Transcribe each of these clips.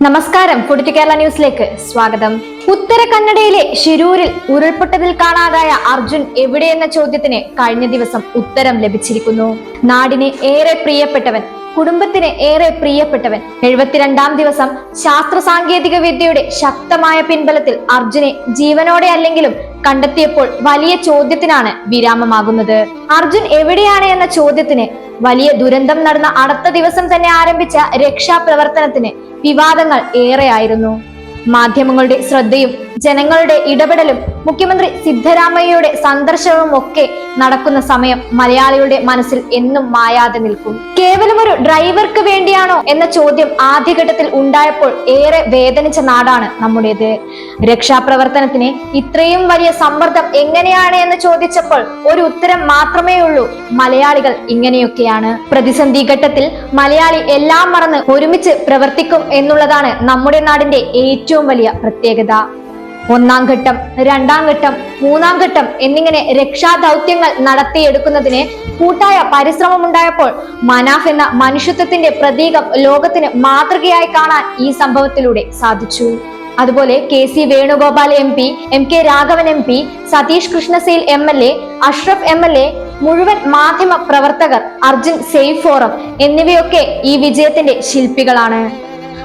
നമസ്കാരം. ഫുഡ് കേരള ന്യൂസിലേക്ക് സ്വാഗതം. ഉത്തര കന്നഡയിലെ ഷിരൂരിൽ ഉരുൾപൊട്ടതിൽ കാണാതായ അർജുൻ എവിടെയെന്ന ചോദ്യത്തിന് കഴിഞ്ഞ ദിവസം ഉത്തരം ലഭിച്ചിരിക്കുന്നു. നാടിന് ഏറെ പ്രിയപ്പെട്ടവൻ കുടുംബത്തിന് ഏറെ പ്രിയപ്പെട്ടവൻ എഴുപത്തിരണ്ടാം ദിവസം ശാസ്ത്ര സാങ്കേതിക വിദ്യയുടെ ശക്തമായ പിൻബലത്തിൽ അർജുനെ ജീവനോടെ അല്ലെങ്കിലും കണ്ടെത്തിയപ്പോൾ വലിയ ചോദ്യത്തിനാണ് വിരാമമാകുന്നത്. അർജുൻ എവിടെയാണ് എന്ന ചോദ്യത്തിന് വലിയ ദുരന്തം നടന്ന അടുത്ത ദിവസം തന്നെ ആരംഭിച്ച രക്ഷാപ്രവർത്തനത്തിന് വിവാദങ്ങൾ ഏറെയായിരുന്നു. മാധ്യമങ്ങളുടെ ശ്രദ്ധയും ജനങ്ങളുടെ ഇടപെടലും മുഖ്യമന്ത്രി സിദ്ധരാമയ്യയുടെ സന്ദർശനവും ഒക്കെ നടക്കുന്ന സമയം മലയാളിയുടെ മനസ്സിൽ എന്നും മായാതെ നിൽക്കും. കേവലം ഒരു ഡ്രൈവർക്ക് വേണ്ടിയാണോ എന്ന ചോദ്യം ആദ്യഘട്ടത്തിൽ ഉണ്ടായപ്പോൾ ഏറെ വേദനിച്ച നാടാണ് നമ്മുടേത്. രക്ഷാപ്രവർത്തനത്തിന് ഇത്രയും വലിയ സമ്മർദ്ദം എങ്ങനെയാണ് എന്ന് ചോദിച്ചപ്പോൾ ഒരു ഉത്തരം മാത്രമേ ഉള്ളൂ മലയാളികൾ ഇങ്ങനെയൊക്കെയാണ്. പ്രതിസന്ധി ഘട്ടത്തിൽ മലയാളി എല്ലാം മറന്ന് ഒരുമിച്ച് പ്രവർത്തിക്കും എന്നുള്ളതാണ് നമ്മുടെ നാടിന്റെ ഏറ്റവും വലിയ പ്രത്യേകത. ഒന്നാം ഘട്ടം രണ്ടാം ഘട്ടം മൂന്നാം ഘട്ടം എന്നിങ്ങനെ രക്ഷാദൗത്യങ്ങൾ നടത്തിയെടുക്കുന്നതിന് കൂട്ടായ പരിശ്രമം ഉണ്ടായപ്പോൾ മനാഫ് എന്ന മനുഷ്യത്വത്തിന്റെ പ്രതീകം ലോകത്തിന് മാതൃകയായി കാണാൻ ഈ സംഭവത്തിലൂടെ സാധിച്ചു. അതുപോലെ K C Venugopal M P M K Raghavan M P Satheesh കൃഷ്ണസേൽ M L A Ashraf M L A മുഴുവൻ മാധ്യമ പ്രവർത്തകർ അർജുൻ സേഫ് ഫോറം എന്നിവയൊക്കെ ഈ വിജയത്തിന്റെ ശില്പികളാണ്.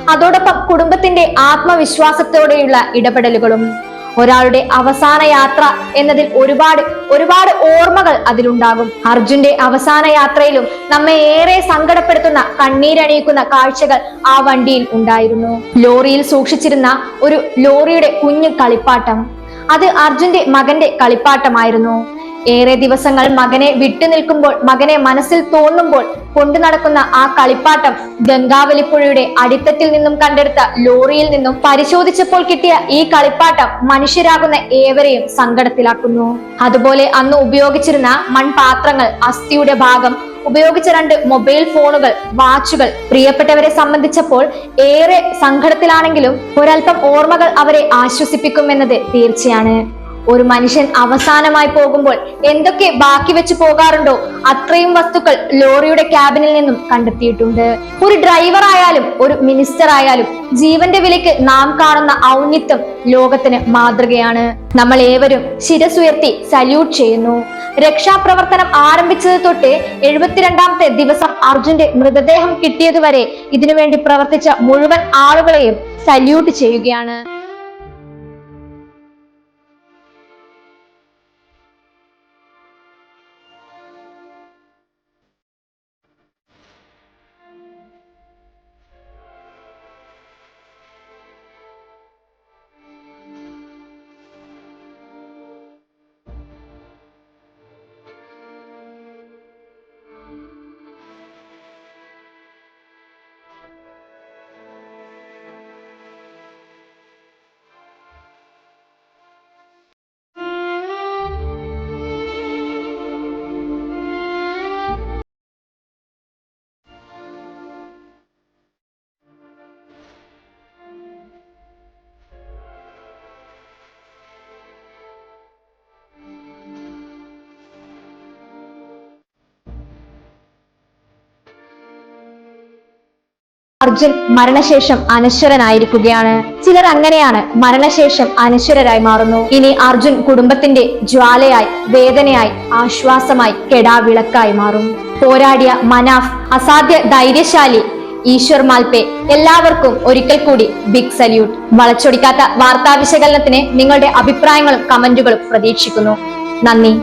അതോടൊപ്പം കുടുംബത്തിന്റെ ആത്മവിശ്വാസത്തോടെയുള്ള ഇടപെടലുകളും. ഒരാളുടെ അവസാന യാത്ര എന്നതിൽ ഒരുപാട് ഒരുപാട് ഓർമ്മകൾ അതിലുണ്ടാകും. അർജുന്റെ അവസാന യാത്രയിലും നമ്മെ ഏറെ സങ്കടപ്പെടുത്തുന്ന കണ്ണീരണിയിക്കുന്ന കാഴ്ചകൾ ആ വണ്ടിയിൽ ഉണ്ടായിരുന്നു. ലോറിയിൽ സൂക്ഷിച്ചിരുന്ന ഒരു ലോറിയുടെ കുഞ്ഞു കളിപ്പാട്ടം. അത് അർജുന്റെ മകന്റെ കളിപ്പാട്ടമായിരുന്നു. ഏറെ ദിവസങ്ങൾ മകനെ വിട്ടു നിൽക്കുമ്പോൾ മകനെ മനസ്സിൽ തോന്നുമ്പോൾ കൊണ്ടു നടക്കുന്ന ആ കളിപ്പാട്ടം ഗംഗാവലിപ്പുഴയുടെ അടിത്തത്തിൽ നിന്നും കണ്ടെടുത്ത ലോറിയിൽ നിന്നും പരിശോധിച്ചപ്പോൾ കിട്ടിയ ഈ കളിപ്പാട്ടം മനുഷ്യരാകുന്ന ഏവരെയും സങ്കടത്തിലാക്കുന്നു. അതുപോലെ അന്ന് ഉപയോഗിച്ചിരുന്ന മൺപാത്രങ്ങൾ അസ്ഥിയുടെ ഭാഗം ഉപയോഗിച്ച രണ്ട് മൊബൈൽ ഫോണുകൾ വാച്ചുകൾ പ്രിയപ്പെട്ടവരെ സംബന്ധിച്ചപ്പോൾ ഏറെ സങ്കടത്തിലാണെങ്കിലും ഒരൽപ്പം ഓർമ്മകൾ അവരെ ആശ്വസിപ്പിക്കുമെന്നത് തീർച്ചയാണ്. ഒരു മനുഷ്യൻ അവസാനമായി പോകുമ്പോൾ എന്തൊക്കെ ബാക്കി വെച്ച് പോകാറുണ്ടോ അത്രയും വസ്തുക്കൾ ലോറിയുടെ ക്യാബിനിൽ നിന്നും കണ്ടെത്തിയിട്ടുണ്ട്. ഒരു ഡ്രൈവർ ആയാലും ഒരു മിനിസ്റ്റർ ആയാലും ജീവന്റെ വിലയ്ക്ക് നാം കാണുന്ന ഔന്നിത്യം ലോകത്തിന് മാതൃകയാണ്. നമ്മൾ ഏവരും ശിരസുയർത്തി സല്യൂട്ട് ചെയ്യുന്നു. രക്ഷാപ്രവർത്തനം ആരംഭിച്ചത് തൊട്ട് എഴുപത്തിരണ്ടാമത്തെ ദിവസം അർജുന്റെ മൃതദേഹം കിട്ടിയതുവരെ ഇതിനുവേണ്ടി പ്രവർത്തിച്ച മുഴുവൻ ആളുകളെയും സല്യൂട്ട് ചെയ്യുകയാണ്. അർജുൻ മരണശേഷം അനശ്വരനായിരിക്കുകയാണ്. ചിലർ അങ്ങനെയാണ് മരണശേഷം അനശ്വരരായി മാറുന്നു. ഇനി അർജുൻ കുടുംബത്തിന്റെ ജ്വാലയായി വേദനയായി ആശ്വാസമായി കെടാവിളക്കായി മാറും. പോരാടിയ മനാഫ് അസാധ്യ ധൈര്യശാലി ഈശ്വർ മാൽപേ എല്ലാവർക്കും ഒരിക്കൽ കൂടി ബിഗ് സല്യൂട്ട് വളച്ചൊടിക്കാത്ത വാർത്താ വിശകലനത്തിന് നിങ്ങളുടെ അഭിപ്രായങ്ങളും കമന്റുകളും പ്രതീക്ഷിക്കുന്നു. നന്ദി.